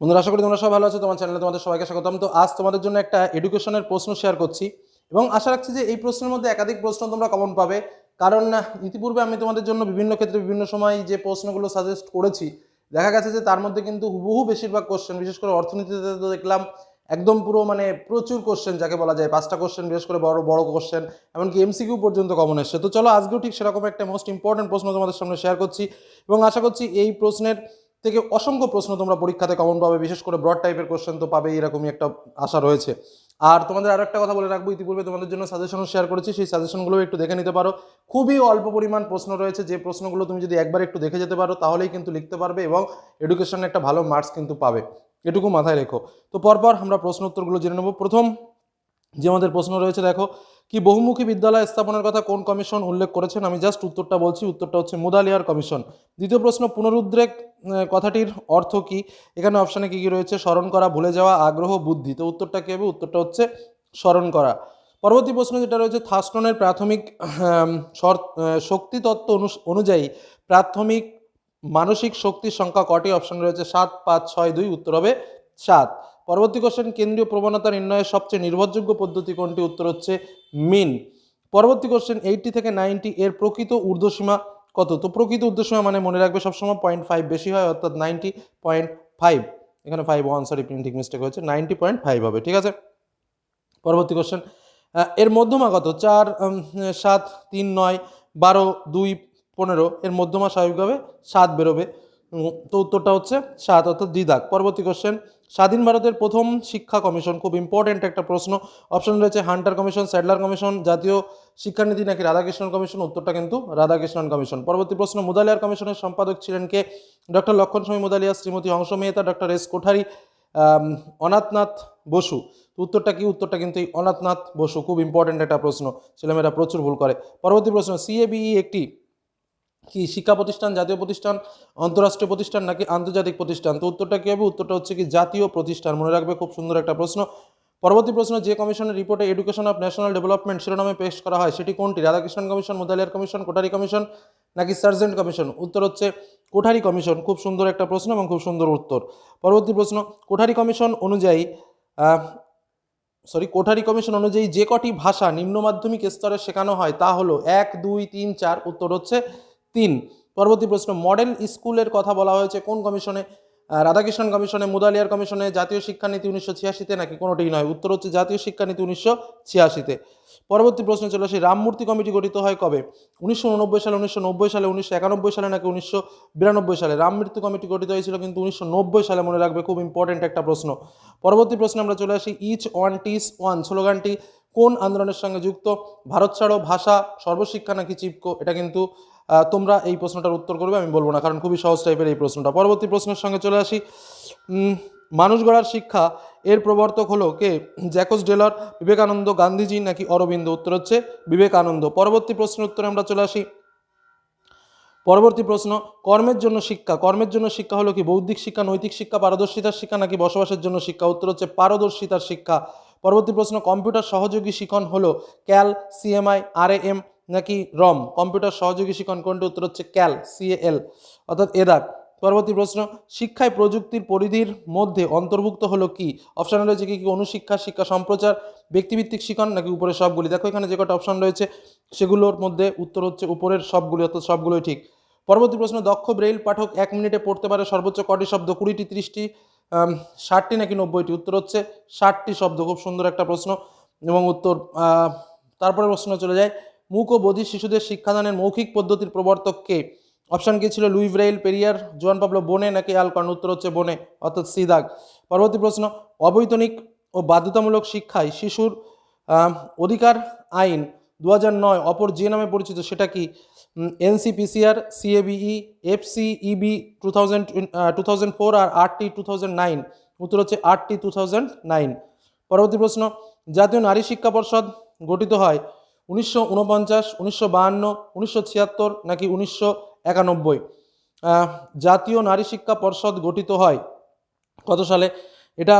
বন্ধুরা, আশা করি তোমরা সবাই ভালো আছো, তোমার চ্যানেলে তোমাদের সবাইকে স্বাগতম। তো আজ তোমাদের জন্য একটা এডুকেশনের প্রশ্ন শেয়ার করছি এবং আশা রাখছি যে এই প্রশ্নের মধ্যে একাধিক প্রশ্ন তোমরা কমন পাবে। কারণ, ইতিপূর্বে আমি তোমাদের জন্য বিভিন্ন ক্ষেত্রে বিভিন্ন সময় যে প্রশ্নগুলো সাজেস্ট করেছি, দেখা গেছে যে তার মধ্যে কিন্তু হুবহু বেশিরভাগ কোশ্চেন বিশেষ করে অর্থনীতিতে তো দেখলাম একদম পুরো মানে প্রচুর কোশ্চেন যাকে বলা যায়, পাঁচটা কোশ্চেন বিশেষ করে বড় বড় কোশ্চেন এমনকি এমসিকিউ পর্যন্ত কমন এসছে। তো চলো, আজকেও ঠিক সেরকম একটা মোস্ট ইম্পর্টেন্ট প্রশ্ন তোমাদের সামনে শেয়ার করছি এবং আশা করছি এই প্রশ্নের থেকে অসংখ্য প্রশ্ন তোমরা পরীক্ষাতে কমন পাবে, বিশেষ করে ব্রড টাইপের কোশ্চেন তো পাবে এরকমই একটা আশা রয়েছে। আর তোমাদের আরও একটা কথা বলে রাখব, ইতিপূর্বে তোমাদের জন্য সাজেশনও শেয়ার করেছি, সেই সাজেশনগুলো একটু দেখে নিতে পারো। খুবই অল্প পরিমাণ প্রশ্ন রয়েছে, যে প্রশ্নগুলো তুমি যদি একবার একটু দেখে যেতে পারো, তাহলেই কিন্তু লিখতে পারবে এবং এডুকেশনে একটা ভালো মার্কস কিন্তু পাবে। এটুকু মাথায় রেখো। তো পরপর আমরা প্রশ্ন উত্তরগুলো জেনে নেব। প্রথম যে আমাদের প্রশ্ন রয়েছে, দেখো কি বহুমুখী বিদ্যালয় স্থাপনের কথা কোন কমিশন উল্লেখ করেছেন? আমি জাস্ট উত্তরটা বলছি, উত্তরটা হচ্ছে মুদালিয়ার কমিশন। দ্বিতীয় প্রশ্ন, পুনরুদ্রেক কথাটির অর্থ কি? এখানে অপশানে কি কি রয়েছে? স্মরণ করা, ভুলে যাওয়া, আগ্রহ, বুদ্ধি। তো উত্তরটা কি হবে? উত্তরটা হচ্ছে স্মরণ করা। পরবর্তী প্রশ্ন যেটা রয়েছে থাস্টনের প্রাথমিক শক্তি তত্ত্ব অনুযায়ী প্রাথমিক মানসিক শক্তির সংখ্যা কটি? অপশন রয়েছে সাত, পাঁচ, ছয়, দুই, উত্তর হবে সাত। পরবর্তী কোশ্চেন কেন্দ্রীয় প্রবণতা নির্ণয়ের সবচেয়ে নির্ভরযোগ্য পদ্ধতি কোনটি? উত্তর হচ্ছে মিন পরবর্তী কোশ্চেন এইটটি থেকে নাইনটি এর প্রকৃত ঊর্ধ্বসীমা কত? তো প্রকৃত ঊর্ধ্বসীমা মানে মনে রাখবে সবসময় পয়েন্ট ফাইভ বেশি হয়, অর্থাৎ নাইনটি পয়েন্ট ফাইভ এখানে five one sorry printing mistake হয়েছে নাইনটি পয়েন্ট ফাইভ হবে, ঠিক আছে? পরবর্তী কোশ্চেন এর মধ্যমা কত? চার সাত, তিন, নয়, বারো, দুই, পনেরো। এর মধ্যমা স্বাভাবিকভাবে সাত বেরোবে। তো উত্তরটা হচ্ছে সাত, অর্থাৎ দ্বিদাগ পরবর্তী কোশ্চেন স্বাধীন ভারতের প্রথম শিক্ষা কমিশন, খুব ইম্পর্ট্যান্ট একটা প্রশ্ন। অপশন রয়েছে হান্টার কমিশন স্যাডলার কমিশন জাতীয় শিক্ষানীতি নাকি রাধাকৃষ্ণন কমিশন উত্তরটা কিন্তু রাধাকৃষ্ণন কমিশন পরবর্তী প্রশ্ন, মুদালিয়ার কমিশনের সম্পাদক ছিলেন কে? ডক্টর লক্ষণ স্বামী মুদালিয়া, শ্রীমতী হংস মেহতা ডক্টর এস কোঠারি অনাথনাথ বসু। উত্তরটা কি? উত্তরটা কিন্তু এই অনাথনাথ বসু, খুব ইম্পর্ট্যান্ট একটা প্রশ্ন। ছেলেমেয়েরা প্রচুর ভুল করে। পরবর্তী প্রশ্ন সিএবিই একটি কি শিক্ষা প্রতিষ্ঠান, জাতীয় প্রতিষ্ঠান, আন্তঃরাষ্ট্রীয় প্রতিষ্ঠান নাকি আন্তর্জাতিক প্রতিষ্ঠান? তো উত্তরটা কী হবে? উত্তরটা হচ্ছে কি জাতীয় প্রতিষ্ঠান। মনে রাখবে খুব সুন্দর একটা প্রশ্ন। পরবর্তী প্রশ্ন, যে কমিশনের রিপোর্টে এডুকেশন অফ ন্যাশনাল ডেভেলপমেন্ট শিরোনামে পেশ করা হয়, সেটি কোনটি? Radhakrishnan commission, Mudaliar commission, Kothari commission নাকি সার্জেন্ট কমিশন? উত্তর হচ্ছে কোঠারি কমিশন। খুব সুন্দর একটা প্রশ্ন এবং খুব সুন্দর উত্তর। পরবর্তী প্রশ্ন, কোঠারি কমিশন অনুযায়ী সরি কোঠারি কমিশন অনুযায়ী যে কটি ভাষা নিম্ন মাধ্যমিক স্তরে শেখানো হয় তা হলো এক, দুই, তিন, চার। উত্তর হচ্ছে তিন পরবর্তী প্রশ্ন মডেল স্কুলের কথা বলা হয়েছে, কোন কমিশনে? রাধাকৃষ্ণন কমিশনে, মুদালিয়ার কমিশনে, জাতীয় শিক্ষানীতি উনিশশো ছিয়াশিতে নাকি কোনোটিই নয়? উত্তর হচ্ছে জাতীয় শিক্ষানীতি উনিশশো ছিয়াশিতে। পরবর্তী প্রশ্ন চলে আসি রামমূর্তি কমিটি গঠিত হয় কবে? উনিশশো উননব্বই সালে, উনিশশো নব্বই সালে, উনিশশো একানব্বই সালে নাকি উনিশশো বিরানব্বই সালে? রামমূর্তি কমিটি গঠিত হয়েছিল কিন্তু উনিশশো নব্বই সালে মনে রাখবে, খুব ইম্পর্টেন্ট একটা প্রশ্ন। পরবর্তী প্রশ্নে আমরা চলে আসি ইচ ওয়ান টিস ওয়ান স্লোগানটি কোন আন্দোলনের সঙ্গে যুক্ত? ভারত ছাড়ো ভাষা, সর্বশিক্ষা নাকি চিপকো? এটা কিন্তু তোমরা এই প্রশ্নটার উত্তর করবে, আমি বলব না, কারণ খুবই সহজ টাইপের এই প্রশ্নটা। পরবর্তী প্রশ্নের সঙ্গে চলে আসি। মানুষ গড়ার শিক্ষা, এর প্রবর্তক হলো কে? জ্যাকস ডেলার, বিবেকানন্দ গান্ধীজি নাকি অরবিন্দ? উত্তর হচ্ছে বিবেকানন্দ। পরবর্তী প্রশ্নের উত্তরে আমরা চলে আসি। পরবর্তী প্রশ্ন, কর্মের জন্য শিক্ষা। কর্মের জন্য শিক্ষা হলো কি? বৌদ্ধিক শিক্ষা, নৈতিক শিক্ষা, পারদর্শিতার শিক্ষা নাকি বসবাসের জন্য শিক্ষা? উত্তর হচ্ছে পারদর্শিতার শিক্ষা। পরবর্তী প্রশ্ন, কম্পিউটার সহযোগী শিখন হলো ক্যাল, সিএমআই আর এম নাকি রম? কম্পিউটার সহযোগী শিখন কোনটি? উত্তর হচ্ছে ক্যাল সিএএল অর্থাৎ এদাক পরবর্তী প্রশ্ন, শিক্ষায় প্রযুক্তির পরিধির মধ্যে অন্তর্ভুক্ত হলো কি? অপশান রয়েছে কি কি? অনুশিক্ষা, শিক্ষা, সম্প্রচার, ব্যক্তিভিত্তিক শিখন নাকি উপরের সবগুলি? দেখো এখানে যে কটা অপশান রয়েছে, সেগুলোর মধ্যে উত্তর হচ্ছে উপরের সবগুলি, অর্থাৎ সবগুলোই ঠিক। পরবর্তী প্রশ্ন, দক্ষ ব্রেইল পাঠক এক মিনিটে পড়তে পারে সর্বোচ্চ কটি শব্দ? কুড়িটি, ত্রিশটি ষাটটি নাকি নব্বইটি? উত্তর হচ্ছে ষাটটি শব্দ। খুব সুন্দর একটা প্রশ্ন। এবং উত্তর তারপরে প্রশ্ন চলে যায় মূক ও বধির শিশুদের শিক্ষাদানের মৌখিক পদ্ধতির প্রবর্তক কে অপশান কি ছিল? লুই পেরিয়ার, জোয়ান পাবলো বনে নাকি অ্যালকন উত্তর হচ্ছে বনে, অর্থাৎ সিদাগ। পরবর্তী প্রশ্ন, অবৈতনিক ও বাধ্যতামূলক শিক্ষায় শিশুর অধিকার আইন দু নয় অপর যে নামে পরিচিত সেটা কি? NCPCR, CABE, FCEB two thousand two thousand four R RT two thousand nine. উত্তর হচ্ছে আরটি টু থাউজেন্ড নাইন। পরবর্তী প্রশ্ন, জাতীয় নারী শিক্ষা পর্ষদ গঠিত হয় উনিশশো উনপঞ্চাশ উনিশশো বাহান্ন, উনিশশো ছিয়াত্তর নাকি উনিশশো একানব্বই? জাতীয় নারী শিক্ষা পর্ষদ গঠিত হয় কত সালে? এটা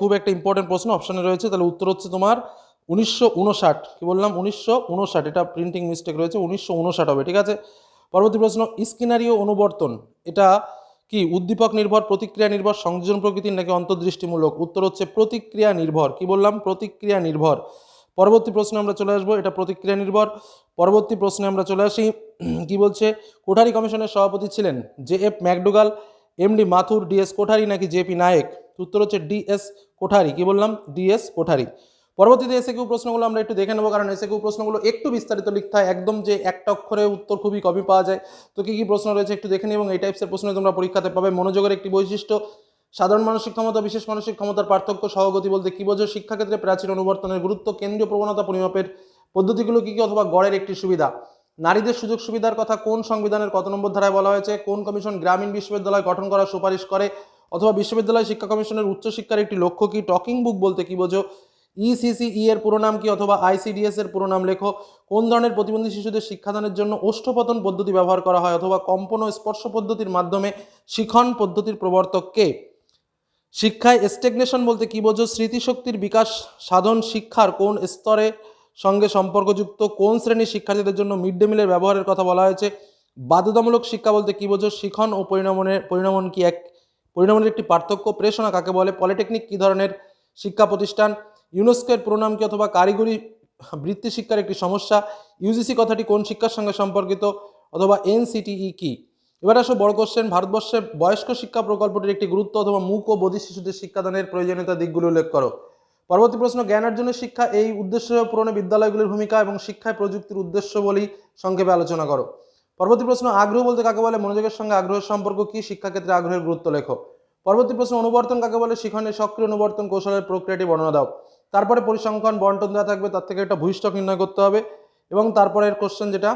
খুব একটা ইম্পর্টেন্ট প্রশ্ন অপশানে রয়েছে, তাহলে উত্তর হচ্ছে তোমার উনিশশো উনষাট কি বললাম? উনিশশো উনষাট এটা প্রিন্টিং মিস্টেক রয়েছে, উনিশশো উনষাট হবে, ঠিক আছে? পরবর্তী প্রশ্ন স্কিনারীয় অনুবর্তন, এটা কি উদ্দীপক নির্ভর, প্রতিক্রিয়া নির্ভর, সংযোজন প্রকৃতির নাকি অন্তর্দৃষ্টিমূলক? উত্তর হচ্ছে প্রতিক্রিয়া নির্ভর, কি বললাম? প্রতিক্রিয়া নির্ভর। পরবর্তী প্রশ্নে আমরা চলে আসব, এটা প্রতিক্রিয়া নির্ভর। পরবর্তী প্রশ্নে আমরা চলে আসি কি বলছে? কোঠারি কমিশনের সভাপতি ছিলেন J F McDougall MD Mathur DS Kothari নাকি জেপি নায়েক? উত্তর হচ্ছে ডিএস কোঠারি। কি বললাম? ডিএস কোঠারি। পরবর্তীতে এসে কিউ প্রশ্নগুলো আমরা একটু দেখে নেব, কারণ এসে কিউ প্রশ্নগুলো একটু বিস্তারিত লিখতে হয়, একদম যে একটা অক্ষরে উত্তর খুবই কমই পাওয়া যায়। তো কী কী প্রশ্ন রয়েছে একটু দেখে নিই, এবং এই টাইপসের প্রশ্ন তোমরা পরীক্ষাতে পাবে। মনোযোগের একটি বৈশিষ্ট্য সাধারণ মানসিক ক্ষমতা, বিশেষ মানসিক ক্ষমতার পার্থক্য, সহগতি বলতে কী বোঝো শিক্ষাক্ষেত্রে প্রাচীন অনুবর্তনের গুরুত্ব, কেন্দ্রীয় প্রবণতা, পরিমাপের পদ্ধতিগুলো কী কী অথবা গড়ের একটি সুবিধা? নারীদের সুযোগ সুবিধার কথা কোন সংবিধানের কত নম্বর ধারায় বলা হয়েছে? কোন কমিশন গ্রামীণ বিশ্ববিদ্যালয় গঠন করার সুপারিশ করে? অথবা বিশ্ববিদ্যালয় শিক্ষা কমিশনের উচ্চশিক্ষার একটি লক্ষ্য কি? টকিং বুক বলতে কি বোঝো? ইসিসিই এর পুরো নাম কি অথবা আইসিডিএস এর পুরো নাম লেখো? কোন ধরনের প্রতিবন্ধী শিশুদের শিক্ষাদানের জন্য ওষ্ঠপতন পদ্ধতি ব্যবহার করা হয়? অথবা কম্পন ও স্পর্শ পদ্ধতির মাধ্যমে শিখন পদ্ধতির প্রবর্তক কে? শিক্ষায় স্টেগনেশন বলতে কি বোঝো? স্মৃতিশক্তির বিকাশ সাধন শিক্ষার কোন স্তরে সঙ্গে সম্পর্কযুক্ত? কোন শ্রেণির শিক্ষার্থীদের জন্য মিড ডে মিলের ব্যবহারের কথা বলা হয়েছে? বাধ্যতামূলক শিক্ষা বলতে কি বোঝো? শিখন ও পরিণমনের, পরিণমন কি এক, পরিণমনের একটি পার্থক্য? প্রেষণা কাকে বলে? পলিটেকনিক কী ধরনের শিক্ষা প্রতিষ্ঠান? ইউনেস্কোর প্রণাম কি অথবা কারিগরি বৃত্তি শিক্ষার একটি সমস্যা? ইউজিসি কথাটি কোন শিক্ষার সঙ্গে সম্পর্কিত? অথবা এনসিটিই কি? এবার আসো বড় কোশ্চেন ভারতবর্ষে বয়স্ক শিক্ষা প্রকল্পটির একটি গুরুত্ব অথবা মূক ও বধির শিশুদের শিক্ষাদানের প্রয়োজনীয়তা দিকগুলো উল্লেখ করো। পরবর্তী প্রশ্ন, জ্ঞান অর্জনের শিক্ষা এই উদ্দেশ্য পূরণে বিদ্যালয়গুলির ভূমিকা এবং শিক্ষায় প্রযুক্তির উদ্দেশ্য বলেই সংক্ষেপে আলোচনা করো। পরবর্তী প্রশ্ন, আগ্রহ বলতে কাকে বলে? মনোযোগের সঙ্গে আগ্রহের সম্পর্ক কি? শিক্ষাক্ষেত্রে আগ্রহের গুরুত্ব লেখো। পরবর্তী প্রশ্ন, অনুবর্তন কাকে বলে? শিখনের সক্রিয় অনুবর্তন কৌশলের প্রক্রিয়াটি বর্ণনা দাও। তারপরে পরিসংখ্যান বন্টন দেওয়া থাকবে, তার থেকে একটা ভূইষ্ঠক নির্ণয় করতে হবে এবং তারপরের কোশ্চেন যেটা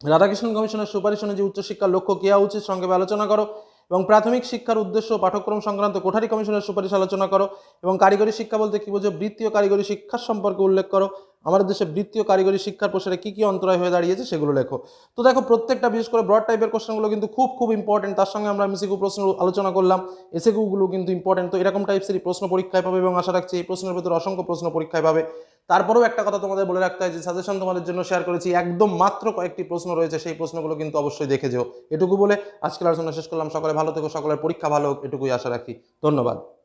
রাধাকৃষ্ণ কমিশনের সুপারিশ অনুযায়ী উচ্চশিক্ষার লক্ষ্য কী হওয়া উচিত সংক্ষেপে আলোচনা করো এবং প্রাথমিক শিক্ষার উদ্দেশ্য পাঠ্যক্রম সংক্রান্ত কোঠারি কমিশনের সুপারিশ আলোচনা করো এবং কারিগরি শিক্ষা বলতে কী বোঝো বৃত্তীয় কারিগরি শিক্ষার সম্পর্কে উল্লেখ করো। আমাদের দেশে বৃত্তীয় কারিগরি শিক্ষার প্রসারে কী কী অন্তরায় হয়ে দাঁড়িয়েছে সেগুলো লেখো। তো দেখো, প্রত্যেকটা, বিশেষ করে ব্রড টাইপের কোশ্চেনগুলো কিন্তু খুব খুব ইম্পর্টেন্ট তার সঙ্গে আমরা এমসিকিউ প্রশ্ন আলোচনা করলাম। এসিকিউগুলো কিন্তু ইম্পর্টেন্ট তো এরকম টাইপসেরই প্রশ্ন পরীক্ষায় পাবে এবং আশা রাখছি এই প্রশ্নের ভেতরে অসংখ্য প্রশ্ন পরীক্ষায় পাবে। তারপরেও একটা কথা তোমাদের বলে রাখতে হয় যে সাজেশন তোমাদের জন্য শেয়ার করেছি। একদম মাত্র কয়েকটি প্রশ্ন রয়েছে, সেই প্রশ্নগুলো কিন্তু অবশ্যই দেখে যেও। এটুকু বলে আজকের আলোচনা শেষ করলাম। সকলে ভালো থেকো, সকলের পরীক্ষা ভালো এটুকুই আশা রাখি। ধন্যবাদ।